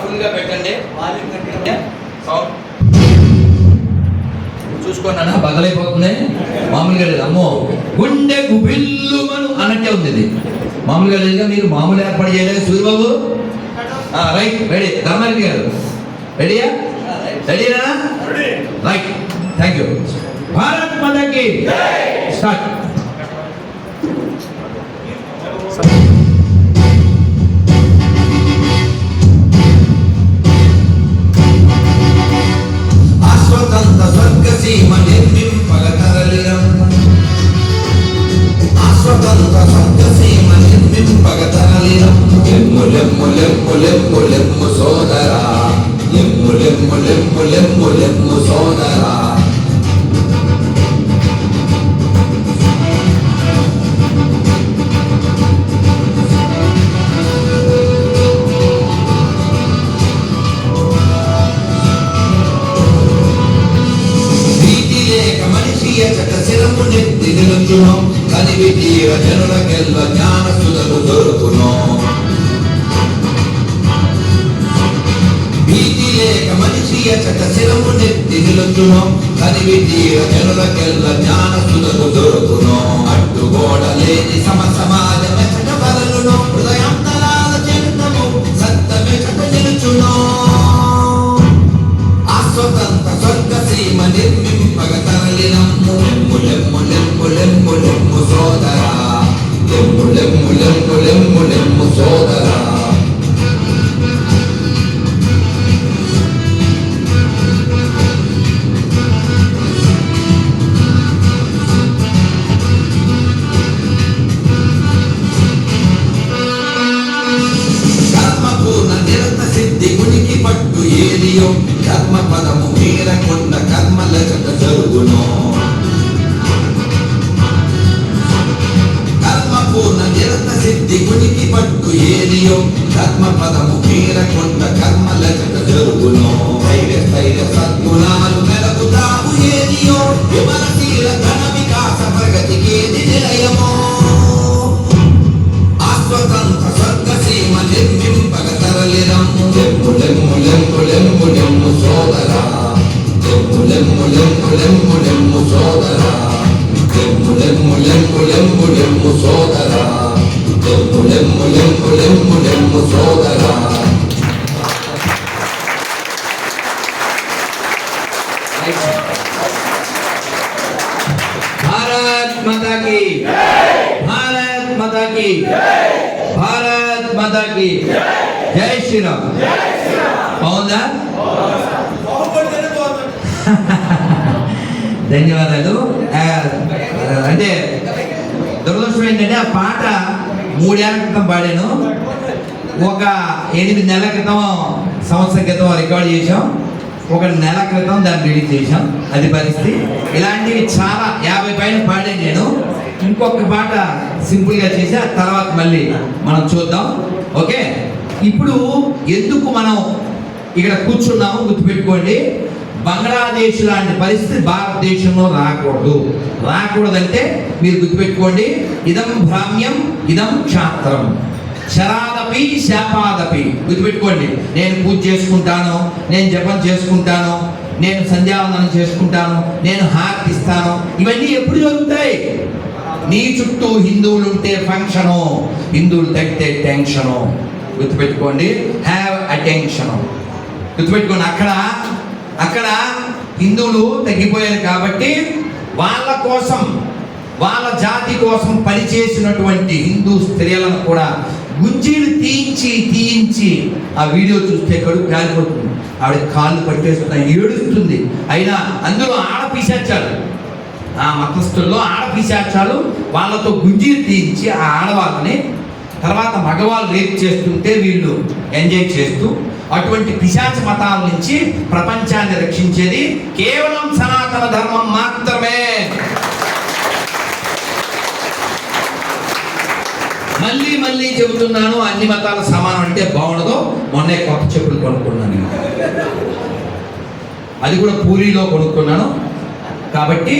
ఫుల్గా పెట్టండి. సౌండ్. చూసుకోండి అన్న బదలైపోతుంది మామూలుగా లేదు. అమ్మో గుండె గుబిల్లు మను అన్నట్టే ఉంది ఇది. మామూలుగా లేదుగా మీరు మామూలు ఏర్పాటు చేయలేదు. సూర్యబాబు రైట్ రెడీ ధర్మారెడ్డి గారు. రెడీయా రెడీనా రైట్ థ్యాంక్ యూ భారత్ మాతకి స్టార్ట్ లెమ్ము లెమ్ము లెమ్ము సోదరా. మూడేళ్ళ క్రితం పాడాను. ఒక ఎనిమిది నెలల క్రితం సంవత్సరం క్రితం రికార్డ్ చేసాం ఒక నెల క్రితం దాన్ని రిలీజ్ చేసాం అది పరిస్థితి. ఇలాంటివి చాలా యాభై పైన పాడాను నేను. ఇంకొక పాట సింపుల్గా చేసి ఆ తర్వాత మళ్ళీ మనం చూద్దాం. ఓకే? ఇప్పుడు ఎందుకు మనం ఇక్కడ కూర్చున్నాము గుర్తుపెట్టుకోండి. బంగ్లాదేశ్ లాంటి పరిస్థితి భారతదేశంలో రాకూడదు. రాకూడదంటే మీరు గుర్తుపెట్టుకోండి. ఇదం భ్రామ్యం ఇదం క్షాత్రం. శరాదపి శాపాదపి. గుర్తుపెట్టుకోండి నేను పూజ చేసుకుంటాను నేను జపం చేసుకుంటాను నేను సంధ్యావందనం చేసుకుంటాను నేను హార్తిస్తాను ఇవన్నీ ఎప్పుడు జరుగుతాయి? నీ చుట్టూ హిందువులు ఉంటే ఫంక్షను. హిందువులు తగ్గితే టెన్షను. గుర్తుపెట్టుకోండి హ్యావ్ అటెన్షను గుర్తుపెట్టుకోండి అక్కడ అక్కడ హిందువులు తగ్గిపోయారు కాబట్టి వాళ్ళ కోసం వాళ్ళ జాతి కోసం పనిచేసినటువంటి హిందూ స్త్రీలను కూడా గుంజీలు తీయించి తీయించి ఆ వీడియో చూస్తే కడుపు కాలిపోతుంది ఆవిడ కాళ్ళు పట్టేస్తున్న ఏడుస్తుంది. అయినా అందులో ఆడపిశాచాలు ఆ మతస్థుల్లో ఆడపిశాచాలు వాళ్ళతో గుంజీలు తీయించి ఆ ఆడవాళ్ళని తర్వాత మగవాళ్ళు రేప్ చేస్తుంటే వీళ్ళు ఎంజాయ్ చేస్తూ అటువంటి పిశాచ మతాల నుంచి ప్రపంచాన్ని రక్షించేది కేవలం సనాతన ధర్మం మాత్రమే. మళ్ళీ మళ్ళీ చెబుతున్నాను అన్ని మతాల సమానం అంటే బాగుండదు. మొన్నే కొత్త చెప్పులు కొనుక్కున్నాను అది కూడా పూరిలో కొనుక్కున్నాను. కాబట్టి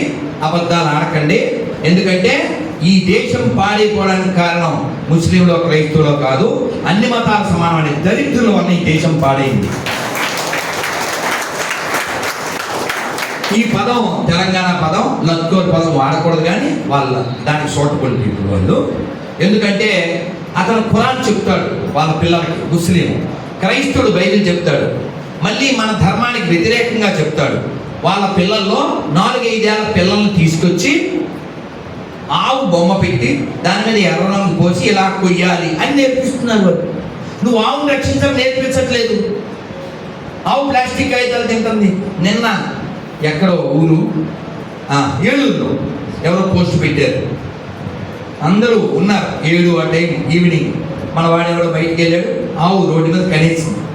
అబద్ధాలు ఆడకండి. ఎందుకంటే ఈ దేశం పాడైపోవడానికి కారణం ముస్లింలో క్రైస్తవులో కాదు. అన్ని మతాల సమానమైన దరిద్రుల వల్ల ఈ దేశం పాడైంది. ఈ పదం తెలంగాణ పదం లత్కోర్ పదం వాడకూడదు కానీ వాళ్ళ దానికి సూటబుల్ పీపుల్ వాళ్ళు. ఎందుకంటే అతను ఖురాన్ చెప్తాడు వాళ్ళ పిల్లలకి ముస్లిం. క్రైస్తవుడు బైబిల్ చెప్తాడు. మళ్ళీ మన ధర్మానికి వ్యతిరేకంగా చెప్తాడు. వాళ్ళ పిల్లల్లో నాలుగైదేళ్ళ పిల్లల్ని తీసుకొచ్చి ఆవు బొమ్మ పెట్టి దాని మీద ఎర్ర రంగు పోసి ఇలా కొయ్యాలి అని నేర్పిస్తున్నారు వాళ్ళు. నువ్వు ఆవును రక్షించడం నేర్పించట్లేదు. ఆవు ప్లాస్టిక్ కాగితాలు తింటుంది. నిన్న ఎక్కడో ఊరు ఆ, ఏలూరులో ఎవరో పోస్ట్ పెట్టారు. అందరూ ఉన్నారు. ఏడు ఆ టైం ఈవినింగ్. మన వాడు ఎవడో బయటికి వెళ్ళాడు. ఆవు రోడ్డు మీద కనీసం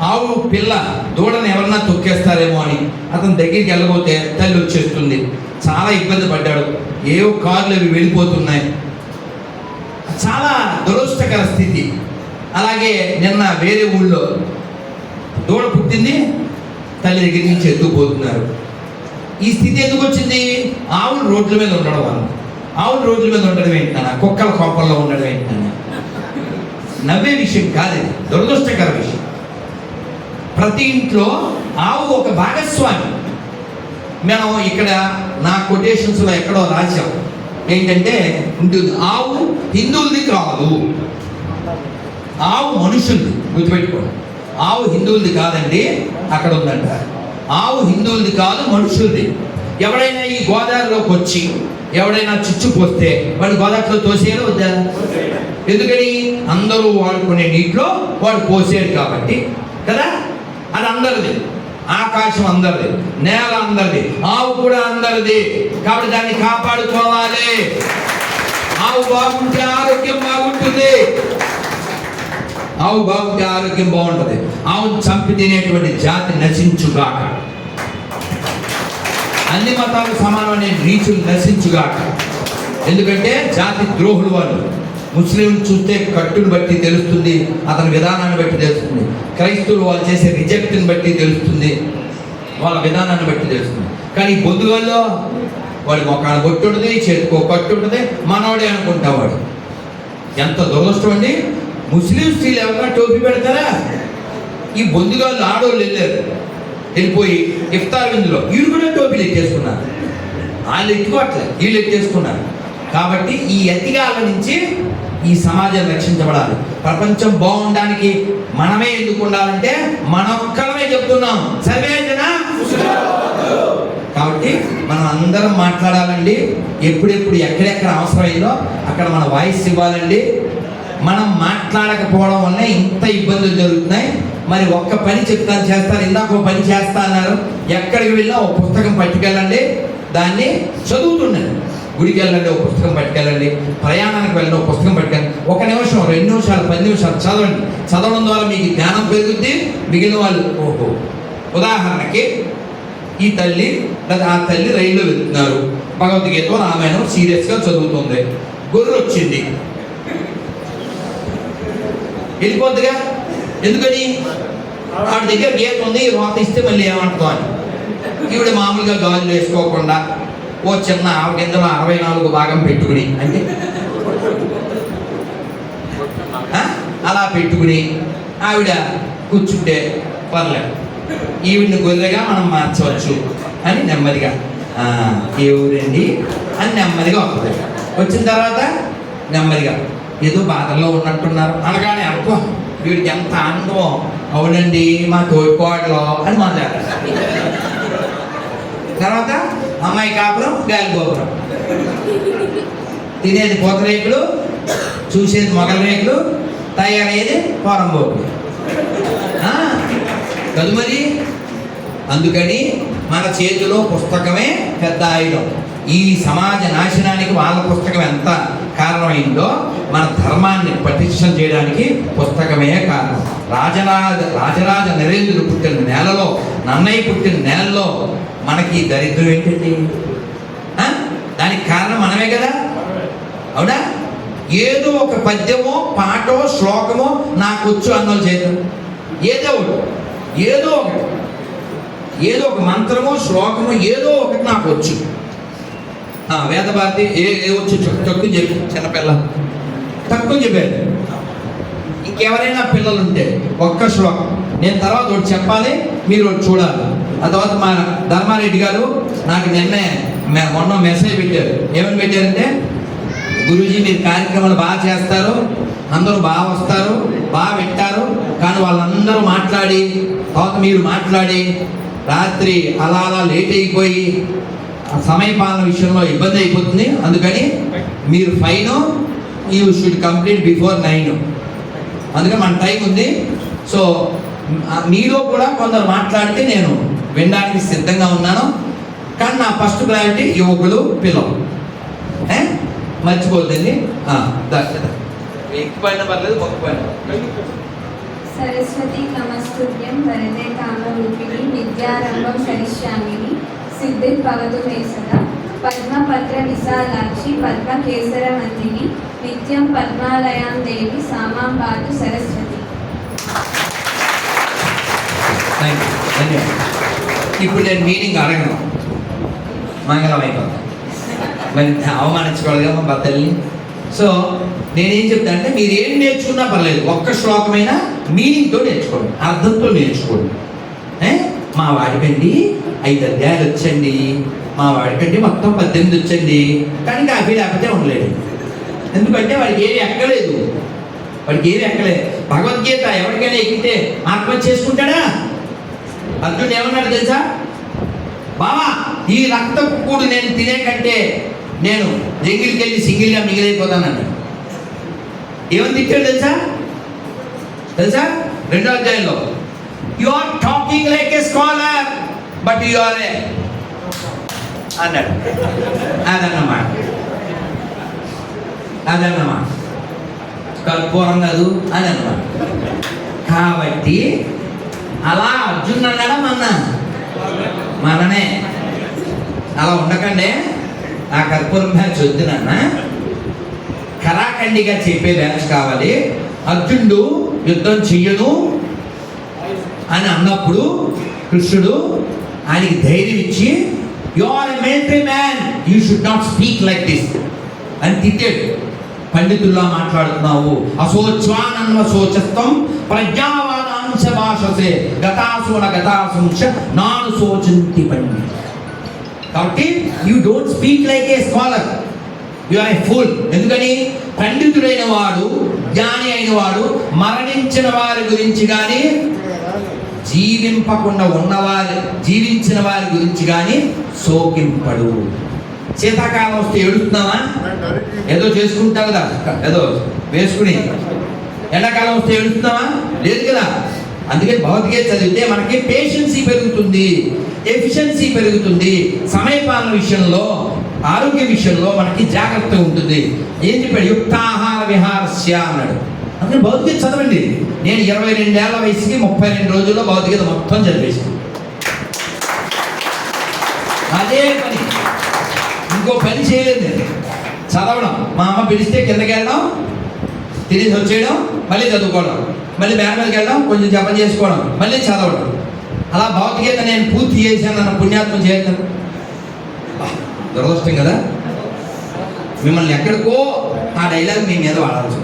ఆవు పిల్ల దూడని ఎవరన్నా తొక్కేస్తారేమో అని అతని దగ్గరికి వెళ్ళబోతే తల్లి వచ్చేస్తుంది. చాలా ఇబ్బంది పడ్డాడు. ఏవో కార్లు అవి వెళ్ళిపోతున్నాయి. చాలా దురదృష్టకర స్థితి. అలాగే నిన్న వేరే ఊళ్ళో దూడ పుట్టింది. తల్లి దగ్గర నుంచి ఎత్తుకుపోతున్నారు. ఈ స్థితి ఎందుకు వచ్చింది? ఆవులు రోడ్ల మీద ఉండడం వల్ల. ఆవుల రోజుల మీద ఉండడం ఏంటన్నా? కుక్కల కోపంలో ఉండడం ఏంటన్నా? నవ్వే విషయం కాదు దురదృష్టకర విషయం. ప్రతి ఇంట్లో ఆవు ఒక భాగస్వామి. మనం ఇక్కడ నా కొటేషన్స్లో ఎక్కడో రాశాం. ఏంటంటే ఉంటుంది. ఆవు హిందువులది కాదు. ఆవు మనుషులది. గుర్తుపెట్టుకోండి. ఆవు హిందువులది కాదండి అక్కడ ఉందంట. ఆవు హిందువులది కాదు మనుషులది. ఎవడైనా ఈ గోదావరిలోకి వచ్చి ఎవడైనా చిచ్చుకొస్తే వాడు గోదావరిలో తోసేయాలి వద్దా? ఎందుకని? అందరూ వాడుకునే నీటిలో వాడు పోసేడు కాబట్టి. కదా? అది అందరిది. ఆకాశం అందరిది. నేల అందరిది. ఆవు కూడా అందరిది. కాబట్టి దాన్ని కాపాడుకోవాలి. ఆవు బాగుంటే ఆరోగ్యం బాగుంటుంది. ఆవు బాగుంటే ఆరోగ్యం బాగుంటుంది. ఆవును చంపి తినేటువంటి జాతి నశించుగాక. అన్ని మతాలకు సమానమైన రీచులు నశించుగాక. ఎందుకంటే జాతి ద్రోహులు వాళ్ళు. ముస్లింలు చూస్తే కట్టును బట్టి తెలుస్తుంది అతని విధానాన్ని బట్టి తెలుస్తుంది. క్రైస్తవులు వాళ్ళు చేసే రిజెక్ట్ని బట్టి తెలుస్తుంది వాళ్ళ విధానాన్ని బట్టి తెలుస్తుంది. కానీ ఈ బొద్దుగాల్లో వాడి మొక్కను కొట్టుంటుంది చేతికో కట్టుంటుంది మనవాడే అనుకుంటా వాడు. ఎంత దురదృష్టం అండి. ముస్లిం స్త్రీలు ఎవరైనా టోపీ పెడతారా? ఈ బొందుగాళ్ళు ఆడోళ్ళు వెళ్ళారు. వెళ్ళిపోయి ఇఫ్తార్ విందులో వీడు కూడా టోపీలు ఎత్తేసుకున్నారు వాళ్ళు ఎత్తుకోవట్లేదు వీళ్ళు ఎత్తేసుకున్నారు కాబట్టి ఈ ఎతిగాల నుంచి ఈ సమాజం రక్షించబడాలి. ప్రపంచం బాగుండడానికి మనమే ఎందుకు ఉండాలంటే మనొక్కడమే చెప్తున్నాం. సర్వేజన కాబట్టి మనం అందరం మాట్లాడాలండి. ఎప్పుడెప్పుడు ఎక్కడెక్కడ అవసరమైందో అక్కడ మన వాయిస్ ఇవ్వాలండి. మనం మాట్లాడకపోవడం వల్ల ఇంత ఇబ్బందులు జరుగుతున్నాయి. మరి ఒక్క పని చెప్తాను చేస్తారు ఇందాక ఒక పని చేస్తా అన్నారు. ఎక్కడికి వెళ్ళినా ఒక పుస్తకం పట్టుకెళ్ళండి. దాన్ని చదువుతున్నాను గుడికి వెళ్ళండి ఒక పుస్తకం పట్టుకెళ్ళండి. ప్రయాణానికి వెళ్ళండి ఒక పుస్తకం పట్టుకెళ్ళండి. ఒక నిమిషం రెండు నిమిషాలు పది నిమిషాలు చదవండి. చదవడం ద్వారా మీకు జ్ఞానం పెరుగుద్ది. మిగిలిన వాళ్ళు ఓహో. ఉదాహరణకి ఈ తల్లి లేదా ఆ తల్లి రైల్లో వెళ్తున్నారు. భగవద్గీత రామాయణం సీరియస్గా చదువుతుంది. గొర్రె వచ్చింది. వెళ్ళిపోద్దిగా. ఎందుకని? వాడి దగ్గర గీత ఉంది వాత ఇస్తే మళ్ళీ ఏమంటుందని ఈవిడ మామూలుగా గాజులు వేసుకోకుండా ఓ చిన్న ఆవి కిందలో అరవై నాలుగు భాగం పెట్టుకుని అంటే? అలా పెట్టుకుని ఆవిడ కూర్చుంటే పర్లేదు. ఈవిడిని గొర్రెగా మనం మార్చవచ్చు అని నెమ్మదిగా ఏ ఊరండి? అని నెమ్మదిగా వస్తుంది వచ్చిన తర్వాత నెమ్మదిగా ఏదో బాధల్లో ఉన్నట్టున్నారు. అనగానే అర్థం వీడికి ఎంత ఆనందమో. అవునండి మా తోడుకోవడంలో అని మాట్లాడారు తర్వాత అమ్మాయి కాపురం గాలి గోపురం. తినేది పూతరేకులు చూసేది మొగల రేకులు తయారయ్యేది పోరంబోకులు ఆ, కాదు మరి. అందుకని మన చేతిలో పుస్తకమే పెద్ద ఆయుధం. ఈ సమాజ నాశనానికి వాళ్ళ పుస్తకం ఎంత? కారణమైందో మన ధర్మాన్ని పటిష్టం చేయడానికి పుస్తకమే కారణం. రాజరాజ రాజరాజ నరేంద్రుడు పుట్టిన నేలలో నన్నయ్య పుట్టిన నేలలో మనకి దరిద్రం ఏంటండి? దానికి కారణం మనమే కదా? అవునా? ఏదో ఒక పద్యమో పాటో శ్లోకమో నాకు వచ్చు అన్నోళ్ళు చేద్దాం ఏదో ఒకటి ఏదో ఒకటి. ఏదో ఒక మంత్రమో శ్లోకమో ఏదో ఒకటి నాకు వచ్చు. వేదభారతి ఏ ఏ వచ్చి తక్కువ చెప్పి చిన్నపిల్ల. తక్కువ చెప్పారు ఇంకెవరైనా పిల్లలుంటే ఒక్క శ్లోకం. నేను తర్వాత ఒకటి చెప్పాలి మీరు ఒకటి చూడాలి. ఆ తర్వాత మా ధర్మారెడ్డి గారు నాకు నిన్నే మొన్న మెసేజ్ పెట్టారు. ఏమని పెట్టారంటే గురూజీ మీరు కార్యక్రమాలు బాగా చేస్తారు అందరూ బాగా వస్తారు బాగా పెట్టారు కానీ వాళ్ళందరూ మాట్లాడి తర్వాత మీరు మాట్లాడి రాత్రి అలా అలా లేట్ అయిపోయి సమయపాలన విషయంలో ఇబ్బంది అయిపోతుంది. అందుకని మీరు fine you should complete before nine అందుకని మన టైం ఉంది. సో మీలో కూడా కొందరు మాట్లాడితే నేను వినడానికి సిద్ధంగా ఉన్నాను. కానీ నా ఫస్ట్ ప్రయారిటీ యువకులు పిల్లలు. ఏ? మర్చిపోద్దండి ఆ, దా, దా. ఎక్కువైనా పర్లేదు మొక్కపోయినా సరస్వతి నమస్తుభ్యం వరదే కామరూపిణి విద్యారంభం కరిష్యామిని సిద్ధిర్భవతు మే సదా పద్మపత్ర విశాలాక్షి పద్మకేసర వందిని నిత్యం పద్మాలయాం దేవి సామాం పాతు సరస్వతి. ఇప్పుడు నేను మీనింగ్ అడగను. మంగళం అయిపోతాను మరి అవమానించుకోవాలి కదా మా తల్లి సో నేనేం చెప్తా అంటే మీరు ఏం నేర్చుకున్నా పర్లేదు. ఒక్క శ్లోకమైనా మీనింగ్తో నేర్చుకోండి. అర్థంతో నేర్చుకోండి. ఏ? మా వాడికండి ఐదు అధ్యాయాలు వచ్చండి. మా వాడికండి మొత్తం పద్దెనిమిది వచ్చండి. కానీ కాఫీ లేకపోతే ఉండలేడు ఎందుకంటే వాడికి ఏమి ఎక్కలేదు. వాడికి ఏమి ఎక్కలేదు. భగవద్గీత ఎవరికైనా ఎక్కితే ఆత్మహత్య చేసుకుంటాడా అర్జున్ ఏమన్నాడు తెలుసా? బావా ఈ రక్తపు కూడు నేను తినే కంటే నేను జంగిలికి వెళ్ళి సింగిల్గా మిగిలిపోతానన్నాడు ఏమని తిట్టాడు తెలుసా? తెలుసా? రెండో అధ్యాయంలో. You are talking like a scholar but you are a అన్నాడు అదన్నమాట అదన్నమాట కర్పూరం కాదు అని అన్నమాట కాబట్టి అలా అర్జున్ అన్నాడా మన మననే అలా ఉండకండి. ఆ కర్పూరం బ్యాచ్ వద్దునన్న కరాఖండిగా చెప్పే బ్యాచ్ కావాలి. అర్జునుడు యుద్ధం చెయ్యను. అని అన్నప్పుడు కృష్ణుడు ఆయనకి ధైర్యం ఇచ్చి you are a military man you should not speak like this అని తిట్టాడు. పండితుల్లా మాట్లాడుతున్నావు. అశోచ్వానన్వ శోచత్వం ప్రజావాదాంశ భాషసే. గతాసున గతాసుంశ నాను శోచంతి పండి కాబట్టి you don't speak like a scholar you are a fool ఎందుకని? పండితుడైన వాడు జ్ఞాని అయిన వాడు మరణించిన వారి గురించి కానీ జీవింపకుండా ఉన్నవారి జీవించిన వారి గురించి కానీ సోకింపడు శీతాకాలం వస్తే ఏడుస్తున్నావా? ఏదో చేసుకుంటావు కదా. ఏదో వేసుకుని. ఎండాకాలం వస్తే ఏడుస్తున్నావా? లేదు కదా. అందుకే భగవద్గీత చదివితే మనకి పేషెన్సీ పెరుగుతుంది. ఎఫిషియన్సీ పెరుగుతుంది. సమయపాలన విషయంలో ఆరోగ్య విషయంలో మనకి జాగ్రత్త ఉంటుంది. ఏం చెప్పాడు? యుక్తాహార విహారస్య అన్నాడు. అందుకని భౌతికత చదవండి. నేను ఇరవై రెండేళ్ళ వయసుకి ముప్పై రెండు రోజుల్లో భౌతికత మొత్తం చదివేసాను అదే పని. ఇంకో పని చేయలేదు చదవడం. మా అమ్మ పిలిస్తే కిందకి వెళ్ళడం తిరిగి వచ్చేయడం మళ్ళీ చదువుకోవడం మళ్ళీ బ్యాన్ మీదకి వెళ్ళడం కొంచెం జపం చేసుకోవడం మళ్ళీ చదవడం. అలా భౌతికత నేను పూర్తి చేశాను నన్ను పుణ్యాత్మం చేయడం దురదృష్టం కదా. మిమ్మల్ని ఎక్కడికో ఆ డైలాగ్ మీ మీద వాడాల్సి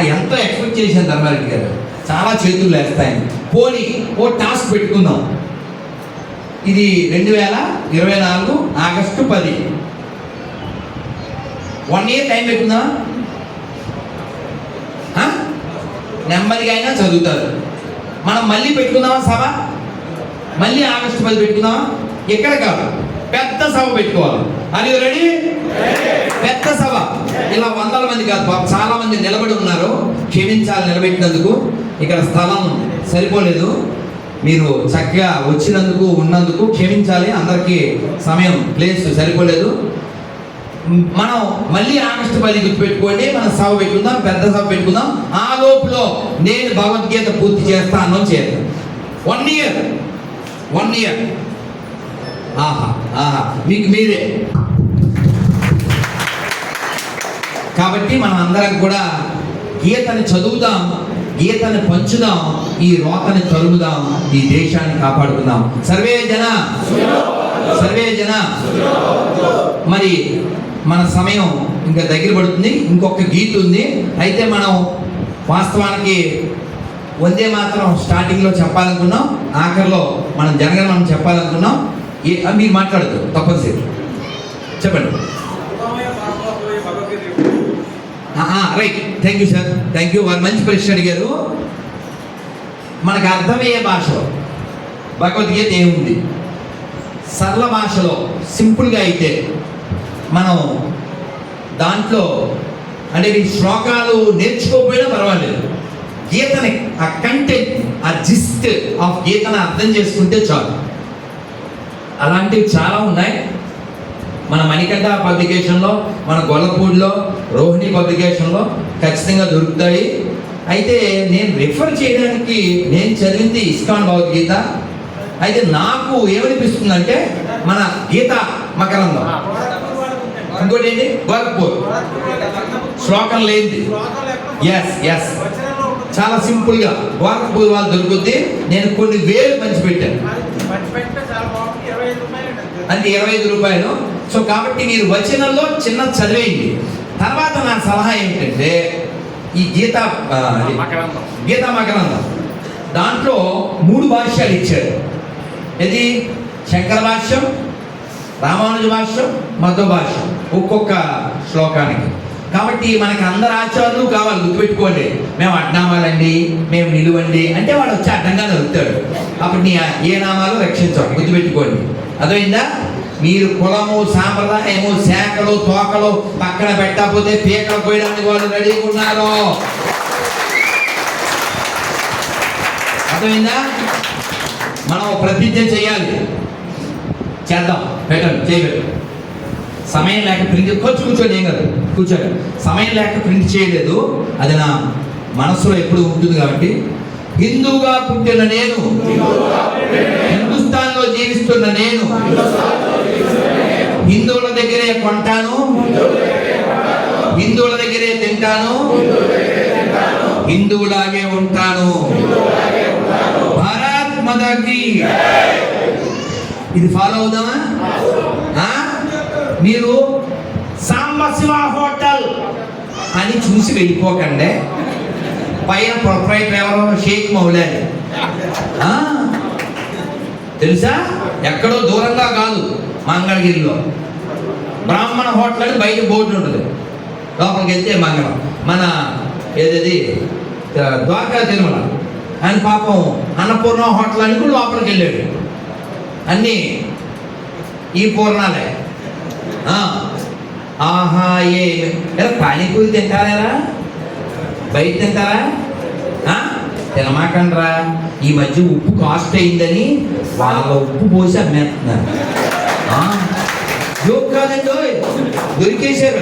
ఎంతో ఎక్స్పెక్ట్ చేశాను ధర్మారెడ్డి గారు? చాలా చేతులు లేస్తాయని. పోనీ ఓ టాస్క్ పెట్టుకుందాం. ఇది రెండు వేల ఇరవై నాలుగు ఆగస్టు పది. వన్ ఇయర్ టైం పెట్టుకుందామా? నెమ్మదిగా అయినా చదువుతారు. మనం మళ్ళీ పెట్టుకుందామా సభ? మళ్ళీ ఆగస్టు పది పెట్టుకుందామా? ఎక్కడ కాదు. పెద్ద సభ పెట్టుకోవాలి. అది రెడీ పెద్ద సభ. ఇలా వందల మంది కాదు పాప చాలా మంది నిలబడి ఉన్నారు. క్షమించాలి నిలబెట్టినందుకు ఇక్కడ స్థలం సరిపోలేదు. మీరు చక్కగా వచ్చినందుకు ఉన్నందుకు క్షమించాలి. అందరికీ సమయం ప్లేస్ సరిపోలేదు. మనం మళ్ళీ ఆగస్టు పది గుర్తుపెట్టుకోండి. మనం సభ పెట్టుకుందాం పెద్ద సభ పెట్టుకుందాం. ఆ లోపులో నేను భగవద్గీత పూర్తి చేస్తాను చేద్దాం వన్ ఇయర్ వన్ ఇయర్ ఆహా ఆహా. మీకు మీరే. కాబట్టి మనం అందరం కూడా గీతని చదువుదాం గీతని పంచుదాం ఈ రోతని తరుముదాం ఈ దేశాన్ని కాపాడుకుందాం. సర్వే జన? సర్వే జన? మరి మన సమయం ఇంకా దగ్గర పడుతుంది. ఇంకొక గీత ఉంది. అయితే మనం వాస్తవానికి వందే మాత్రం స్టార్టింగ్లో చెప్పాలనుకున్నాం. ఆఖరిలో మనం జనగణ మనం చెప్పాలనుకున్నాం. ఏ మీరు మాట్లాడదు తప్పనిసరి. చెప్పండి. Right thank you sir thank you వారు మంచి ప్రశ్న అడిగారు. మనకు అర్థమయ్యే భాషలో భగవద్గీత ఏముంది? సరళ భాషలో సింపుల్గా అయితే మనం దాంట్లో అంటే ఈ శ్లోకాలు నేర్చుకోకపోయినా పర్వాలేదు. గీతని ఆ కంటెంట్ ఆ జిస్ట్ ఆఫ్ గీతను అర్థం చేసుకుంటే చాలు. అలాంటివి చాలా ఉన్నాయి. మన మణికంఠ పబ్లికేషన్లో మన గొల్లపూడిలో రోహిణి పబ్లికేషన్లో ఖచ్చితంగా దొరుకుతాయి. అయితే నేను రిఫర్ చేయడానికి నేను చదివింది ఇస్కాన్ భగవద్గీత. అయితే నాకు ఏమనిపిస్తుందంటే మన గీత మకరంలో ఇంకోటి ఏంటి? గోరఖ్పూర్. శ్లోకం లేనిది. ఎస్ ఎస్ చాలా సింపుల్గా గోరఖ్పూర్ వాళ్ళు దొరుకుద్ది. నేను కొన్ని వేలు పంచిపెట్టాను. అంటే ఇరవై ఐదు రూపాయలు. సో కాబట్టి మీరు వచనంలో చిన్న చదివేయండి. తర్వాత నా సలహా ఏంటంటే ఈ గీత గీతా మకరందం దాంట్లో మూడు భాష్యాలు ఇచ్చారు. ఇది శంకర భాష్యం రామానుజ భాష్యం మధ్వ భాష్యం ఒక్కొక్క శ్లోకానికి. కాబట్టి మనకి అందరు ఆచారాలు కావాలి గుర్తుపెట్టుకోండి. మేము అడ్నామాలండి మేము నిలువండి అంటే వాడు వచ్చి అడ్డంగా నలుగుతాడు అప్పుడు నీ ఏ నామాలు రక్షించాలి గుర్తుపెట్టుకోండి. అర్థమైందా? మీరు కులము సాంప్రదాయము శాఖలు తోకలు పక్కన పెట్టకపోతే పీకలు పోయడానికి వాళ్ళు రెడీగా ఉన్నారు? అర్థమైందా? మనం ప్రతిజ్ఞ చేయాలి. చేద్దాం. పెట్టండి. చేయలేదు. సమయం లేక ప్రింట్ కూర్చో కూర్చోండి ఏం కాదు. కూర్చోండి. సమయం లేక ప్రింట్ చేయలేదు. అది నా మనసులో ఎప్పుడు ఉంటుంది కాబట్టి. హిందూగా పుట్టిన నేను హిందుస్థాన్లో జీవిస్తున్న నేను హిందువుల దగ్గరే కొంటాను. హిందువుల దగ్గరే తింటాను. హిందువులాగే ఉంటాను. భారత్ మదకి ఇది ఫాలో అవుదామా? మీరు సాంబశివ హోటల్ అని చూసి వెళ్ళిపోకండి. పైన ప్రొపరైటర్ ఎవరో షేక్ మౌలాలి తెలుసా? ఎక్కడో దూరంగా కాదు. మంగళగిరిలో. బ్రాహ్మణ హోటల్ అని బయట బోర్డు ఉంటుంది. లోపలికి వెళ్తే మంగళం. మన ఏదది? ద్వారకా తిరుమల. ఆయన పాపం అన్నపూర్ణ హోటల్ అని కూడా లోపలికి వెళ్ళాడు అన్నీ ఈ పూర్ణాలే. ఆహా ఏ పానీపూరి తింటారా బయట తింటారా? తినమాకండ్రా. ఈ మధ్య ఉప్పు కాస్ట్ అయిందని వాళ్ళ ఉప్పు పోసి అమ్మేస్తున్నారు. జోక్ కాదండి దొరికేశారు.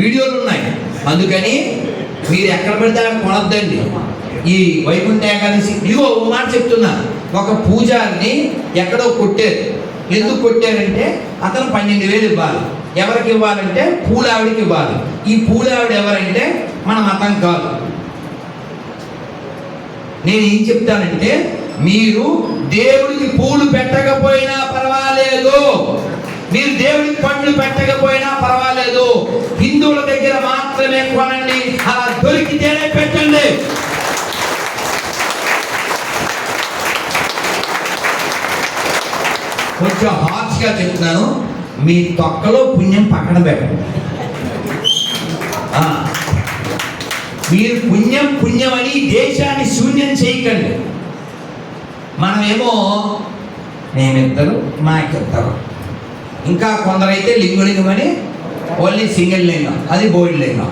వీడియోలు ఉన్నాయి. అందుకని మీరు ఎక్కడ పడితే అక్కడ ఈ వైకుంఠ ఏకాదశి ఇదిగో ఒక మాట చెప్తున్నా. ఒక పూజారిని ఎక్కడో కొట్టారు. ఎందుకు కొట్టారంటే అతను పన్నెండు వేలు ఇవ్వాలి. ఎవరికి ఇవ్వాలంటే పూలావిడికి ఇవ్వాలి. ఈ పూలావిడ ఎవరంటే మన మతం కాదు. నేను ఏం చెప్తానంటే మీరు దేవుడికి పూలు పెట్టకపోయినా పర్వాలేదు. మీరు దేవుడికి పండ్లు పెట్టకపోయినా పర్వాలేదు. హిందువుల దగ్గర మాత్రమే కొనండి. అలా దొరికితేనే పెట్టండి. కొంచెం హార్ష్గా చెప్తున్నాను. మీ తొక్కలో పుణ్యం పక్కన పెట్టండి. మీరు పుణ్యం పుణ్యం అని దేశాన్ని శూన్యం చేయకండి. మనమేమో మేమిద్దరు మాకిద్దరు ఇంకా కొందరైతే లింగులింగమని ఓన్లీ సింగిల్ లింగం అది బోల్డ్ లింగం.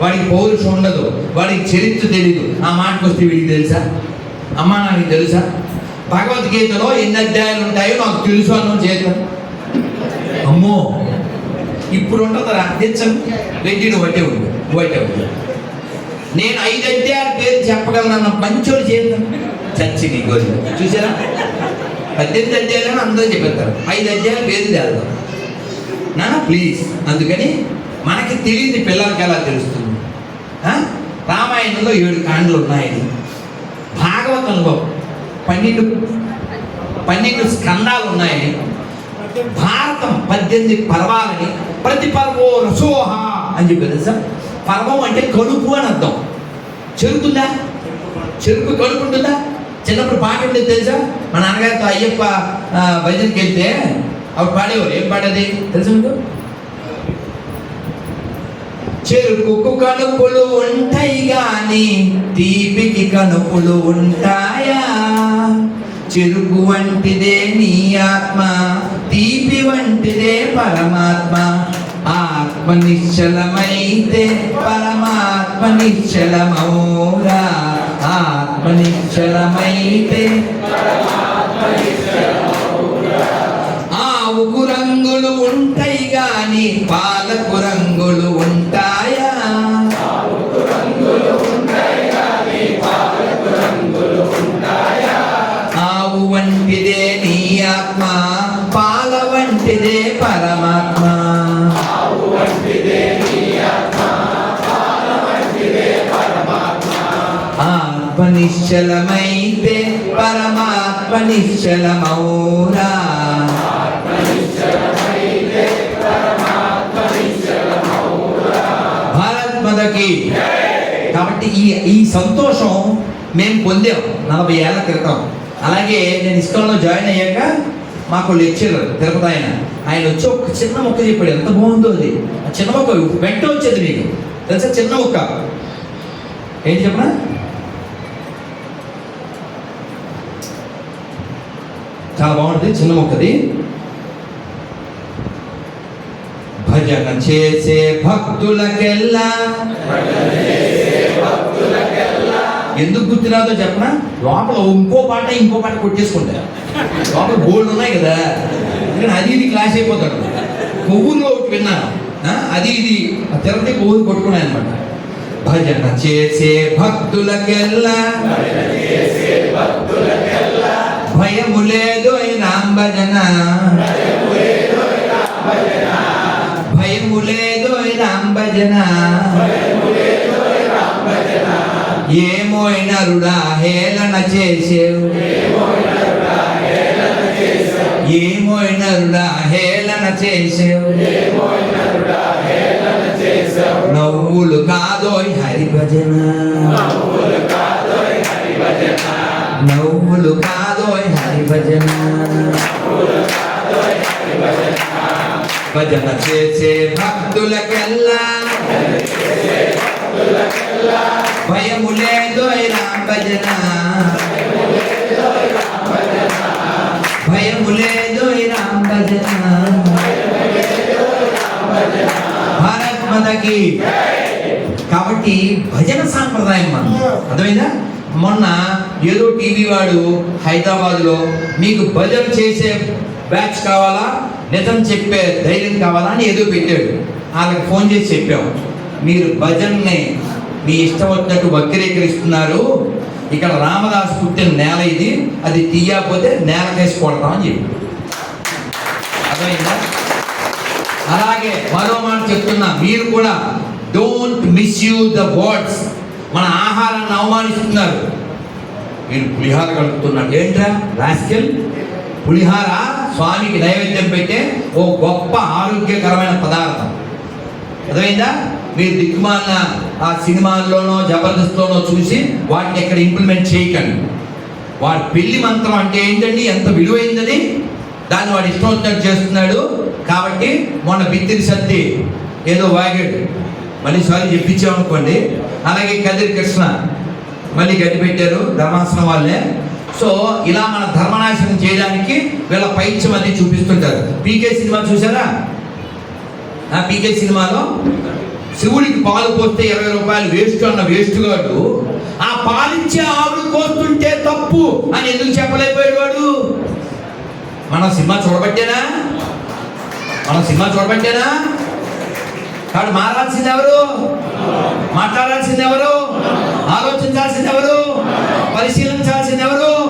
వాడికి పౌరుషం ఉండదు వాడికి చరిత్ర తెలీదు. ఆ మాటకు వస్తే వీడికి తెలుసా? అమ్మా నాకు తెలుసా? భగవద్గీతలో ఎన్ని అధ్యాయాలు ఉంటాయో నాకు తెలుసు అన్న చేత. అమ్మో ఇప్పుడు ఉంటుంది అధ్యక్షం వెంటి నువ్వు బట్టే ఉంది నువ్వు బట్టే ఉంది నేను ఐదు అధ్యాయాల పేరు చెప్పగలను మంచోడు చేద్దాం చచ్చి నీ గోరి చూసారా? పద్దెనిమిది అధ్యాయాలను అందరూ చెప్పేస్తారు. ఐదు అధ్యాయాలు పేరు తేల్దాం నాన్న ప్లీజ్ అందుకని మనకి తెలియని పిల్లలకి ఎలా తెలుస్తుంది? రామాయణంలో ఏడు కాండలు ఉన్నాయని. భాగవతంలో పన్నెండు పన్నెండు స్కందాలు ఉన్నాయి భారతం పద్దెనిమిది పర్వాలని ప్రతి పర్వో రసోహ అని చెప్పి తెలుసా? పర్వం అంటే కడుపు అని అర్థం. చెరుకుందా చెరుకు కడుపు ఉంటుందా? చిన్నప్పుడు పాట ఉండేది తెలుసా? మా నాన్నగారితో అయ్యప్ప భజనకి వెళ్తే అప్పుడు పాడేవారు. ఏం పాడేది తెలుసు మీకు? చెరుకుకు కనుపులు ఉంటాయి గాని తీపికి కనుపులు ఉంటాయా? చెరుకు వంటిదే నీ ఆత్మ తీపి వంటిదే పరమాత్మ. ఆత్మ నిశ్చలమైతే పరమాత్మ నిశ్చలమౌరా. పరమాత్మనిశ్చలమైతే నిశ్చలమైతే ఆవుకు రంగులు ఉంటాయి గాని పాలకు రంగులు ఉంటాయి ఆత్మ నిశ్చలమైతే పరమాత్మ నిశ్చలమౌరా భారత్ మదకి కాబట్టి ఈ ఈ సంతోషం మేము పొందాం నలభై ఏళ్ళ క్రితం. అలాగే నేను ఇస్కాన్లో జాయిన్ అయ్యాక మాకు లెక్చరర్ తిరుపతి ఆయన. ఆయన వచ్చి ఒక చిన్న మొక్క చెప్పాడు ఎంత బాగుందో అది. ఆ చిన్న మొక్క వెంట వచ్చేది మీకు. తెలుసా? చిన్న మొక్క. ఏం చెప్పనా? చాలా బాగుంటుంది చిన్న మొక్కది. భజన చేసే భక్తులకెల్లా? ఎందుకు గుర్తురాదో చెప్పనా? లోపల ఇంకో పాట ఇంకో పాట కొట్టేసుకుంటారు లోపల బోల్డ్ ఉన్నాయి కదా. ఎందుకంటే అది ఇది క్లాస్ అయిపోతాడు. కొవ్వులో ఒకటి విన్నాను అది ఇది. ఆ తిరుపతి కొవ్వులు కొట్టుకున్నాయి అనమాట భజన చేసే భక్తులకెల్లా? భయము లేదు రామ్ భజన భయము లేదు రామ్ భజన ఏమోయిన రుడా హేళన చేసేవు. ఏమోయిన రుడా హేళన చేసేవు. నవ్వులు కాదోయ్ హరి భజన నవ్వులు కాదోయ్ హరి భజన భజన భజన చేసే భక్తులకెల్లా. భయము లేదోయ్ రామ్ భజన. భయము లేదోయ్ రామ్ భజన. భారత్ మదకి కాబట్టి భజన సాంప్రదాయం మనం. అర్థమైందా? మొన్న ఏదో టీవీ వాడు హైదరాబాద్లో మీకు భజన చేసే బ్యాచ్ కావాలా? నిజం చెప్పే ధైర్యం కావాలా అని ఏదో పెట్టాడు. వాళ్ళకి ఫోన్ చేసి చెప్పాం. మీరు భజన్ని మీ ఇష్టం వచ్చినట్టు వక్రీకరిస్తున్నారు. ఇక్కడ రామదాస్ పుట్టిన నేల ఇది. అది తీయకపోతే నేల కొడతాం అని చెప్పి అర్థమైందా? అలాగే మరో మాట చెప్తున్నా. మీరు కూడా డోంట్ మిస్యూజ్ ద వర్డ్స్ మన ఆహారాన్ని అవమానిస్తున్నారు. నేను పులిహార కలుపుతున్నాను ఏంట్రా? రాస్కెల్? పులిహార స్వామికి నైవేద్యం పెట్టే ఓ గొప్ప ఆరోగ్యకరమైన పదార్థం. అర్థమైందా? మీరు దిక్కుమాలిన ఆ సినిమాల్లోనో జబర్దస్త్లోనో చూసి వాటిని ఇక్కడ ఇంప్లిమెంట్ చేయకండి. వాడి పెళ్ళి మంత్రం అంటే ఏంటండి? ఎంత విలువైందని? దాన్ని వాడు ఇష్టం వచ్చినట్టు చేస్తున్నాడు. కాబట్టి మొన్న బిత్తిరి సత్తి ఏదో వాగాడు. మళ్ళీ సారీ చెప్పించామనుకోండి. అలాగే కదిరి కృష్ణ. మళ్ళీ గట్టి పెట్టారు ధర్మాసనం వాళ్ళే. సో ఇలా మన ధర్మనాశనం చేయడానికి వీళ్ళ పైత్యం అది చూపిస్తుంటారు. పీకే సినిమా చూసారా? ఆ పీకే సినిమాలో శివుడికి పాలు పోస్తే ఇరవై రూపాయలు వేస్ట్ అన్న వేస్ట్ గాడు ఆ పాలిచ్చే ఆవులు కోస్తుంటే తప్పు అని ఎందుకు చెప్పలేకపోయాడు వాడు? మనం సినిమా చూడబట్టేనా? మనం సినిమా చూడబట్టేనా? కాదు మారాల్సింది ఎవరు? మాట్లాడాల్సింది ఎవరు? ఆలోచించాల్సింది ఎవరు పరిశీలించాల్సింది ఎవరు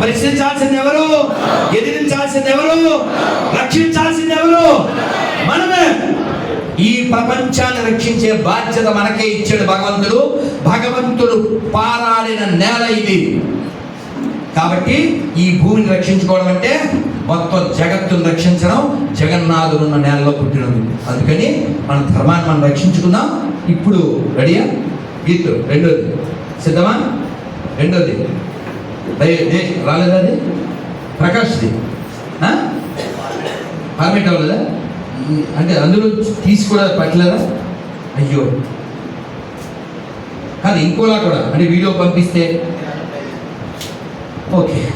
ప్రశ్నించాల్సింది ఎవరు ఎదిరించాల్సింది ఎవరు రక్షించాల్సింది ఎవరు మనమే. ఈ ప్రపంచాన్ని రక్షించే బాధ్యత మనకే ఇచ్చాడు భగవంతుడు. భగవంతుడు పారాడిన నేల ఇది. కాబట్టి ఈ భూమిని రక్షించుకోవడం అంటే మొత్తం జగత్తును రక్షించడం జగన్నాథుడు ఉన్న నేలలో పుట్టినది అందుకని మన ధర్మాన్ని మనం రక్షించుకుందాం. ఇప్పుడు రెడీయా? గీత్ రెండోది. సిద్ధమా? రెండోది దే- రాలేదా అది? ప్రకాష్ది. పర్మిట్ అవ్వలేదా? అంటే అందులో తీసి కూడా పట్టలేదా? అయ్యో. కానీ ఇంకోలా కూడా అంటే వీడియో పంపిస్తే. ఓకే.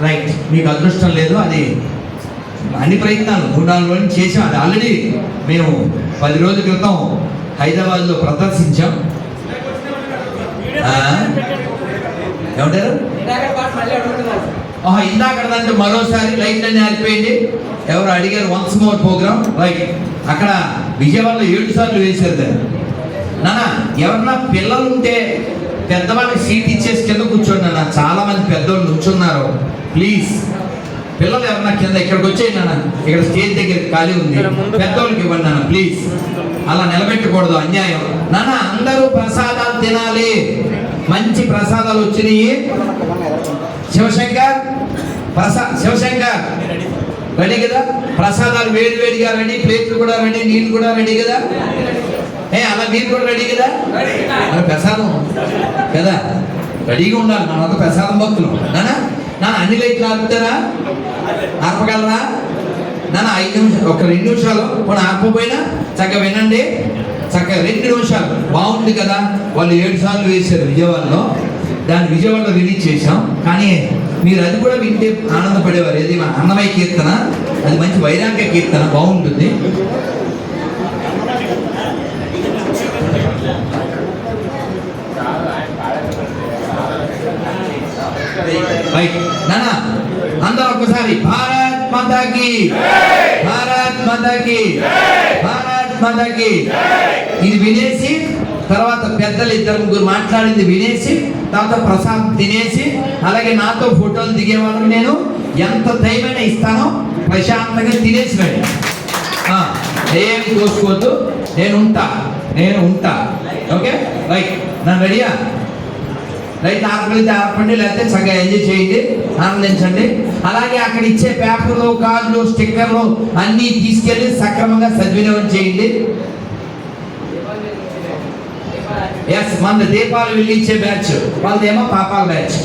రైట్. మీకు అదృష్టం లేదు అది అన్ని ప్రయత్నాలు మూడు నాలుగు రోజులు చేసాం. అది ఆల్రెడీ మేము పది రోజుల క్రితం హైదరాబాద్లో ప్రదర్శించాం. ఏమంటారు ఇందాక దాంట్లో మరోసారి లైట్ అని ఆరిపోయింది ఎవరు అడిగారు వన్స్ మోర్ ప్రోగ్రామ్ రైట్ అక్కడ విజయవాడలో ఏడు సార్లు వేశారు దాన్ని నాన్న ఎవరన్నా పిల్లలు ఉంటే పెద్దవాళ్ళకి సీట్ ఇచ్చేసి కింద కూర్చోండి నాన్న. చాలా మంది పెద్దోళ్ళు నుంచున్నారు. ప్లీజ్ పిల్లలు ఎవరన్నా కింద ఇక్కడికి వచ్చేయండి నాన్న. ఇక్కడ స్టేజ్ దగ్గర ఖాళీ ఉంది. పెద్దోళ్ళకి ఇవ్వండి నాన్న ప్లీజ్. అలా నిలబెట్టకూడదు అన్యాయం. నాన్న అందరూ ప్రసాదాలు తినాలి. మంచి ప్రసాదాలు వచ్చినాయి. శివశంకర్ ప్రసా శివశంకర్. రెడీ కదా? ప్రసాదాలు వేడి వేడిగా రెడీ ప్లేట్లు కూడా రెడీ నీళ్ళు కూడా రెడీ కదా? ఏ అలా మీరు కూడా రెడీ కదా? ప్రసాదం కదా? రెడీగా ఉండాలి మనంతా ప్రసాదం భక్తులు. నాన్న నన్ను అన్ని లైట్లు ఆపుతారా? ఆపగలరా? నన్ను ఐదు నిమిషాలు ఒక రెండు నిమిషాలు. మనం ఆపకపోయినా చక్కగా వినండి. చక్కగా రెండు నిమిషాలు. బాగుంది కదా? వాళ్ళు ఏడు సార్లు వేశారు విజయవాడలో. దాన్ని విజయవాడలో రిలీజ్ చేశాం. కానీ మీరు అది కూడా వింటే ఆనందపడేవారు. ఏది అన్నమయ్య కీర్తన? అది మంచి వైరాగ్య కీర్తన. బాగుంటుంది రైట్ నానా అందరూ ఒక్కసారి భారత్ మాతాకి. భారత్ మాతాకి. భారత్ మాతాకి. ఇది వినేసి తర్వాత పెద్దలు ఇద్దరు ముగ్గురు మాట్లాడింది వినేసి తర్వాత ప్రసాద్ తినేసి అలాగే నాతో ఫోటోలు దిగేవాళ్ళని నేను. ఎంత ధైర్యమైన ఇస్తానో ప్రశాంతంగా తినేసి రండి ఏమి చూసుకోవద్దు నేను ఉంటా. నేను ఉంటా. ఓకే? రైట్. నన్ను రెడీయా? రైతు ఆపగలిగితే ఆపండి లేకపోతే చక్కగా ఎంజాయ్ చేయండి ఆనందించండి. అలాగే అక్కడ ఇచ్చే పేపర్లు కార్డులు స్టిక్కర్లు అన్నీ తీసుకెళ్ళి సక్రమంగా సద్వినియోగం చేయండి. ఎస్ మన దీపాలు వెళ్ళిచ్చే బ్యాచ్ వాళ్ళదేమో పాపాల బ్యాచ్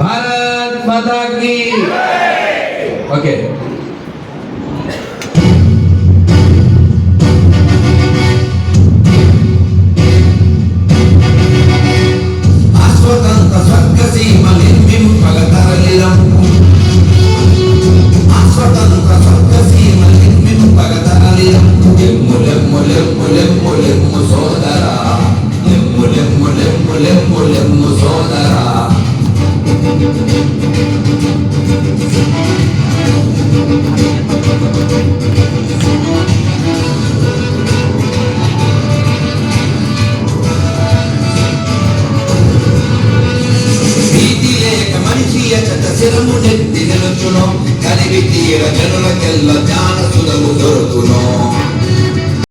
భారత్ మాతాకి. ఓకే